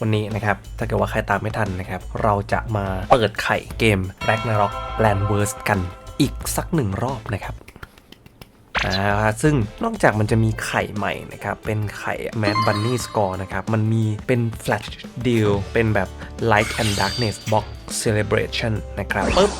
วันนี้นะครับ ถ้าเกิดว่าใครตามไม่ทันนะครับ เราจะมาเปิดไข่เกม Ragnarok Landverse กันอีกสักหนึ่งรอบนะครับอ่าซึ่งนอกจากมันจะมีไข่ใหม่นะครับ เป็นไข่ Mad Bunny Score นะครับ มันมีเป็น Flash Deal เป็นแบบ Light and Darkness Box Celebration นะครับปึ๊บ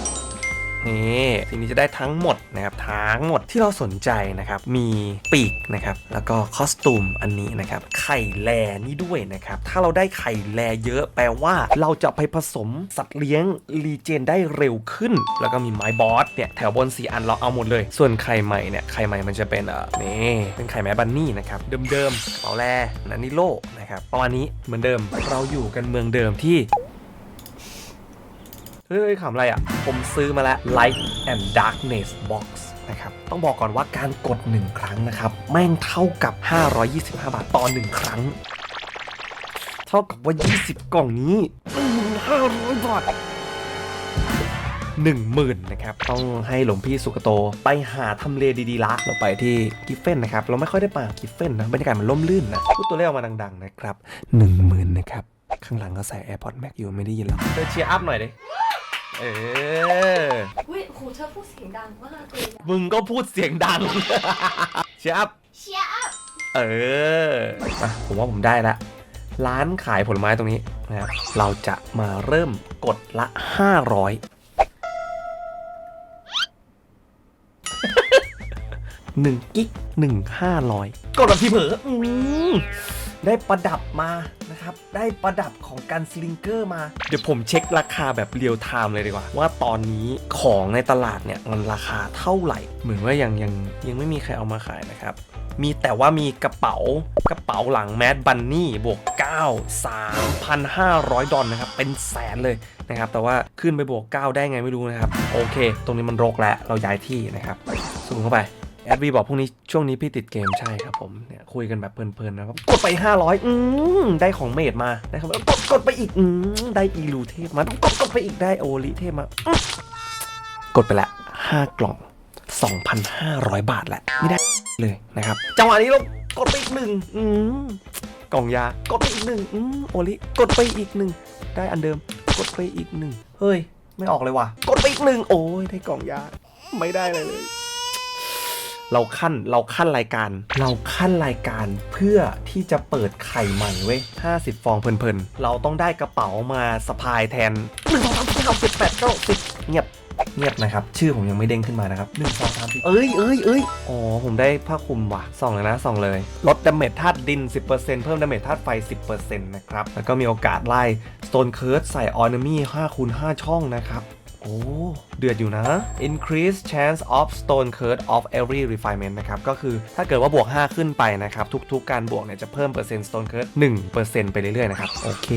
นี่สิ่งนี้จะได้ทั้งหมดนะครับทั้งหมดที่เราสนใจนะครับ มีปีกนะครับแล้วก็คอสตูมอันนี้นะครับไข่แลนี่ด้วยนะครับถ้าเราได้ไข่แลเยอะแปลว่าเราจะไปผสมสัตว์เลี้ยงรีเจนได้เร็วขึ้น แล้วก็มีไม้บอสเนี่ยแถวบน4อันเราเอาหมดเลย ส่วนไข่ใหม่เนี่ยไข่ใหม่มันจะเป็นเอ่อนี่เป็นไข่แม่บันนี่นะครับเดิมๆเปาแลนันนิโลนะครับประมาณนี้เหมือนเดิมเราอยู่กันเมืองเดิมที่ เฮ้ยขำอะไรอะ ผมซื้อมาแล้ว Light and Darkness Box นะครับ ต้องบอกก่อนว่าการกด 1 ครั้งนะครับ แม่งเท่ากับ 525 บาทต่อ 1 ครั้ง เท่ากับว่า 20 กล่องนี้500บาท10,000นะครับ ต้องให้หลวงพี่สุกโต ไปหาทำเลดี ๆ ละ เราไปที่กิฟเฟนนะครับ เราไม่ค่อยได้มากิฟเฟนนะ บรรยากาศมันร่มรื่นนะ พูดตัวเลขออกมาดัง ๆ นะครับ10,000นะครับ ข้างหลังก็ใส่ AirPods Max อยู่ไม่ได้ยินหรอกเธอเชียร์อัพหน่อยดิ เออ อุ้ยโหเธอพูดเสียงดังมากเลยอะมึงก็พูดเสียงดัง เชียร์อัพ เชียร์อัพเออมาผมว่าผมได้ละ ร้านขายผลไม้ตรงนี้นะครับ เราจะมาเริ่มกดละ 500 หนึ่งกิ๊กหนึ่งห้าร้อยกดแบบที่เผลออืมได้ประดับมานะครับ ได้ประดับของการสลิงเกอร์มา เดี๋ยวผมเช็คราคาแบบเรียลไทม์เลยดีกว่า ว่าตอนนี้ของในตลาดเนี่ย มันราคาเท่าไหร่ เหมือนว่ายังยังยังไม่มีใครเอามาขายนะครับมีแต่ว่ามีกระเป๋ากระเป๋าหลังแมดบันนี่บวก 9 3,500 ดอลนะครับ เป็นแสนเลยนะครับ แต่ว่าขึ้นไปบวก 9 ได้ไงไม่รู้นะครับ โอเค ตรงนี้มันรกแล้ว เราย้ายที่นะครับซูมเข้าไป แอดวีบอกพรุ่งนี้ช่วงนี้พี่ติดเกมใช่ครับผมเนี่ยคุยกันแบบเพลินๆนะครับกดไป 500 อืมได้ของเมดมาได้ของกดกดไปอีกอืมได้อีลูเทพมากดกดไปอีกได้โอลิเทพมากดไปละ5กล่อง 2,500 บาทแหละไม่ได้เลยนะครับจังหวะนี้เรากดไปอีกหนึ่งอืมกล่องยากดไปอีกหนึ่งอืมโอลิกดไปอีกหนึ่งได้อันเดิมกดไปอีกหนึ่งเฮ้ย ไม่ออกเลยว่ะ กดไปอีกหนึ่งโอ้ยได้กล่องยา ไม่ได้เลย เราขั้นเราขั้นรายการ เราขั้นรายการเพื่อที่จะเปิดไข่ใหม่เว้ย50ฟองเพลินๆ เราต้องได้กระเป๋ามาสะพายแทน1 2 3 4 5 7 8 9 10เงียบเงียบนะครับ ชื่อผมยังไม่เด้งขึ้นมานะครับ1 2 3 4เอ้ยเอ้ยเอ้ยอ๋อ ผมได้ผ้าคลุมว่ะส่องเลยนะส่องเลย ลดดาเมจธาตุดิน 10%เพิ่มดาเมจธาตุไฟ 10%นะครับ แล้วก็มีโอกาสไล่ Stone Curse ใส่ Ornament 5คูณ5ช่องนะครับ โอ้ เดือดอยู่นะ increase chance of stone curse of every refinement นะครับ ก็คือถ้าเกิดว่าบวก 5 ขึ้นไปนะครับ ทุกๆ การบวกเนี่ยจะเพิ่มเปอร์เซ็นต์ stone curse 1%ไปเรื่อยๆ นะครับ โอเค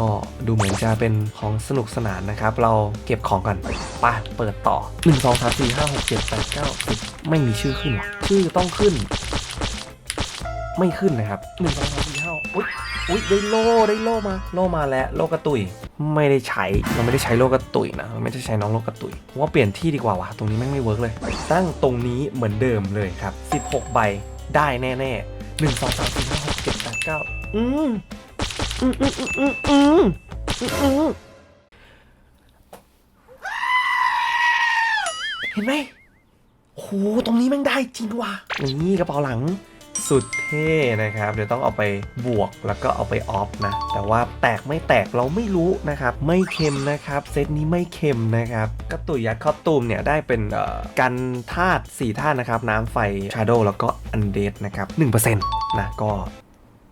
ก็ดูเหมือนจะเป็นของสนุกสนานนะครับ เราเก็บของกันไปเปิดต่อ 1 2 3 4 5 6 7 8 9 10 ไม่มีชื่อขึ้นชื่อต้องขึ้น ไม่ขึ้นนะครับ 1 2 3 4 5อุ๊ย อุ้ยได้โล่ได้โล่มา โล่มาแล้วโล่กระตุยไม่ได้ใช้เราไม่ได้ใช้โลกระตุยนะเราไม่ได้ใช้น้องโลกระตุยว่าเปลี่ยนที่ดีกว่าวะตรงนี้แม่งไม่เวิร์กเลย ตั้งตรงนี้เหมือนเดิมเลยครับ 16 ใบได้แน่ๆหนึ่งสองสามสี่ห้าหกเจ็ดแปดเก้าอือืมอืมอืมอืมอืมอืมเห็นไหมโหตรงนี้แม่งได้จริงว่ะนี่กระเป๋าหลัง สุดเท่นะครับ เดี๋ยวต้องเอาไปบวกแล้วก็เอาไปออฟนะ แต่ว่าแตกไม่แตกเราไม่รู้นะครับ ไม่เค็มนะครับ เซตนี้ไม่เค็มนะครับกระตุยยัดคอตูมเนี่ยได้เป็นกันธาตุ4ธาตุนะครับ น้ำไฟชาโดแล้วก็อันเดดนะครับ1%นะก็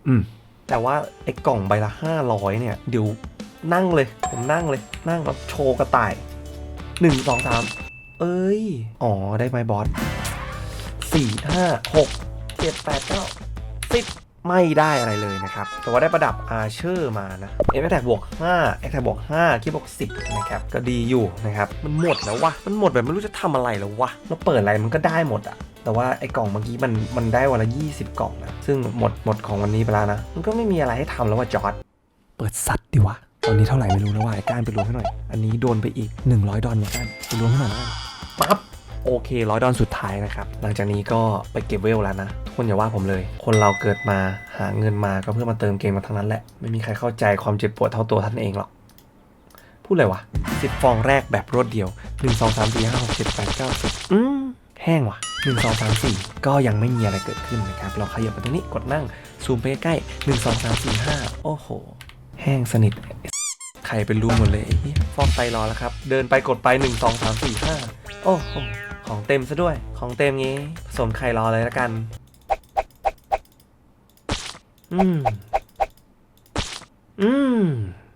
อืม แต่ว่าไอ้กล่องใบละ 500 เนี่ย เดี๋ยวนั่งเลย ผมนั่งเลย นั่งแบบโชว์กระต่าย 1 2 3 เอ้ย อ๋อ ได้ไมบอสสี่ห้าหก จ็ดแปดเก้าสิบไม่ได้อะไรเลยนะครับ แต่ว่าได้ประดับอาเชอร์มานะเอ็มแท็กบวก5เอ็กแทกบวก5คิดบวก10 นะครับ ก็ดีอยู่นะครับ มันหมดแล้ววะ มันหมดแบบไม่รู้จะทำอะไรแล้ววะเราเปิดอะไรมันก็ได้หมดอะแต่ว่าไอ้กล่องเมื่อกี้มันมันได้วันละ 20 กล่องนะ ซึ่งหมดหมดของวันนี้ไปแล้วนะ มันก็ไม่มีอะไรให้ทำแล้วว่าจอร์ดเปิดสัตว์ดีวะ ตอนนี้เท่าไหร่ไม่รู้แล้วว่าไอ้ก้านไปรวมให้หน่อย อันนี้โดนไปอีก 100 ดอลเนี่ยก้านไปรวมให้หน่อยนะปั๊บ โอเคร้อยดอนสุดท้ายนะครับ หลังจากนี้ก็ไปเก็บเวลแล้วนะ ทุกคนอย่าว่าผมเลย คนเราเกิดมาหาเงินมาก็เพื่อมาเติมเกมมาทั้งนั้นแหละ ไม่มีใครเข้าใจความเจ็บปวดเท่าตัวท่านเองหรอก พูดเลยวะสิบฟองแรกแบบรวดเดียวหนึ่งสองสามสี่ห้าหกเจ็ดแปดเก้าสิบอืมแห้งว่ะหนึ่งสองสามสี่ก็ยังไม่มีอะไรเกิดขึ้นนะครับเราขยับไปตรงนี้กดนั่งซูมไปใกล้หนึ่งสองสามสี่ห้าโอ้โห แห้งสนิทใครเป็นรู้หมดเลยไอ้เหี้ยฟอกไตรอแล้วครับ เดินไปกดไปหนึ่งสองสามสี่ห้าโอ้โห ของเต็มซะด้วย ของเต็มงี้ผสมไข่รอเลยละกัน อืม อืม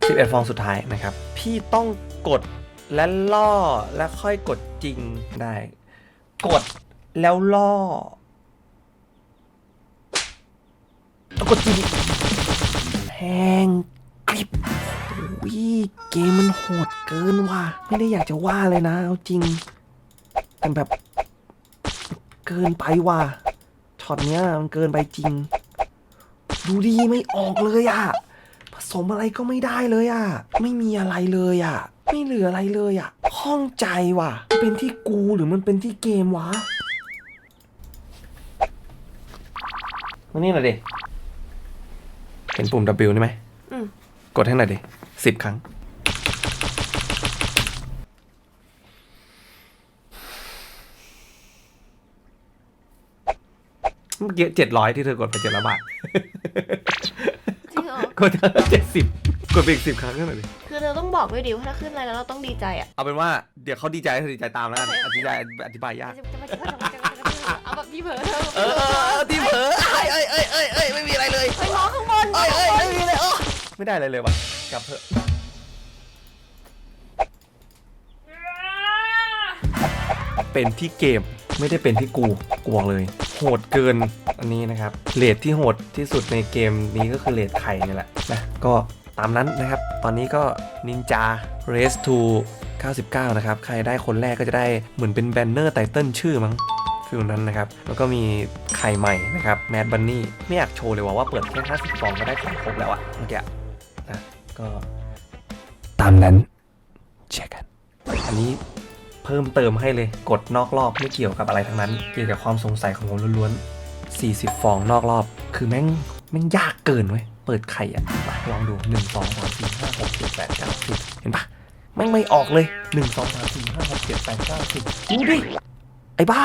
สิบเอ็ดฟองสุดท้ายนะครับ พี่ต้องกดและล่อและค่อยกดจริงได้ กดแล้วล่อ กดจริงแห้งกริบวิเกมมันโหดเกินว่ะ ไม่ได้อยากจะว่าเลยนะ เอาจริง แต่แบบ เกินไปว่ะช็อตเนี้ยมันเกินไปจริง ดูดีไม่ออกเลยอะผสมอะไรก็ไม่ได้เลยอะไม่มีอะไรเลยอะไม่เหลืออะไรเลยอะข้องใจว่ะมันเป็นที่กูหรือมันเป็นที่เกมวะมานี่หน่อยดิ เห็นปุ่ม W นี่ไหมอืมกดให้หน่อยดิสิบครั้ง มื่อกี้เจ็ดร้อยที่เธอกดไปเจ็ดร้อยบาทจริงเหรอกดเจ็ดสิบกดไปอีกสิบครั้งให้หน่อยดิคือเราต้องบอกด้วยดิว่าถ้าขึ้นอะไรแล้วเราต้องดีใจอะเอาเป็นว่าเดี๋ยวเขาดีใจเธอดีใจตามแล้วกันอธิบายอธิบายยากเอาแบบพี่เผลอเธอเออเออเออที่เผลอเอ้ยเอ้ยเอ้ยเอ้ยเอ้ยไม่มีอะไรเลยไปมองข้างบนเอ้ยเอ้ยไม่มีเลยโอ้ไม่ได้อะไรเลยวะกลับเถอะเป็นที่เกมไม่ได้เป็นที่กูกูบอกเลย โหดเกินอันนี้นะครับเลทที่โหดที่สุดในเกมนี้ก็คือเลทไข่นี่แหละนะก็ตามนั้นนะครับ ตอนนี้ก็นินจา Race to 99 นะครับ ใครได้คนแรกก็จะได้เหมือนเป็นแบนเนอร์ไตเติลชื่อมั้งฟิลนั้นนะครับ แล้วก็มีไข่ใหม่นะครับแมดบันนี่ไม่อยากโชว์เลยว่าว่าเปิดแค่50ฟองก็ได้ของครบแล้วอะเมื่อกี้นะก็ตามนั้นเช็คกัน อันนี้ เพิ่มเติมให้เลยกดนอกรอบไม่เกี่ยวกับอะไรทั้งนั้น เกี่ยวกับความสงสัยของผมล้วนๆ 40 ฟองนอกรอบ คือแม่งแม่งยากเกินเว้ยเปิดไข่อะมาลองดู 1 2 3 4 5 6 7 8 9 10 เห็นปะแม่งไม่ออกเลย 1 2 3 4 5 6 7 8 9 10 ดูดิ ไอ้บ้า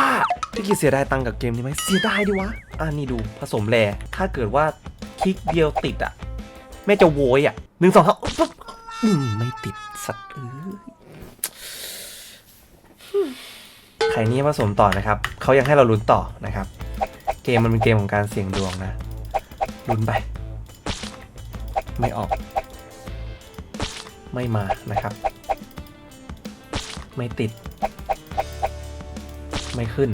พี่คิดเสียดายตังค์กับเกมนี้ไหมเสียดายดิวะ อ่านี่ดูผสมแร่ถ้าเกิดว่าคลิกเดียวติดอะแม่จะโวยอะหนึ่งสองสามปุ๊บอืมไม่ติดสัตว์เอ้ย ไข่นี้ผสมต่อนะครับ เขายังให้เราลุ้นต่อนะครับ เกมมันเป็นเกมของการเสี่ยงดวงนะ ลุ้นไป ไม่ออก ไม่มานะครับ ไม่ติด ไม่ขึ้น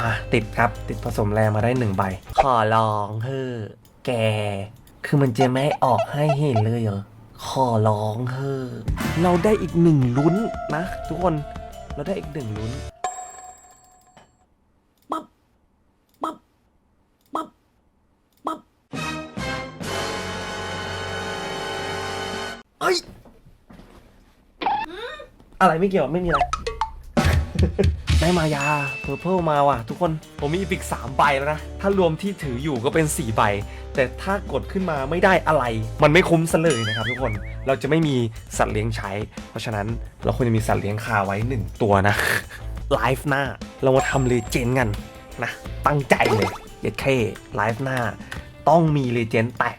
มาติดครับ ติดผสมแรงมาได้หนึ่งใบ ขอลองเฮ้อะแก คือมันจะไม่ออกให้เห็นเลยเหรอ ขอร้องเฮ้อเราได้อีกหนึ่งลุ้นนะ ทุกคนเราได้อีกหนึ่งลุ้นปั๊บปั๊บปั๊บปั๊บเอ้ยอะไรไม่เกี่ยวไม่มีอะไร ได้มายาเพอร์เพลมาว่ะทุกคนผมมีอีพิก3ใบแล้วนะ ถ้ารวมที่ถืออยู่ก็เป็น 4 ใบ แต่ถ้ากดขึ้นมาไม่ได้อะไร มันไม่คุ้มซะเลยนะครับทุกคนเราจะไม่มีสัตว์เลี้ยงใช้ เพราะฉะนั้นเราควรจะมีสัตว์เลี้ยงคาไว้ 1 ตัวนะไลฟ์หน้าเรามาทำเลเจนด์กันนะตั้งใจเลยเด็ดเคไลฟ์หน้า ต้องมีเลเจนด์แตก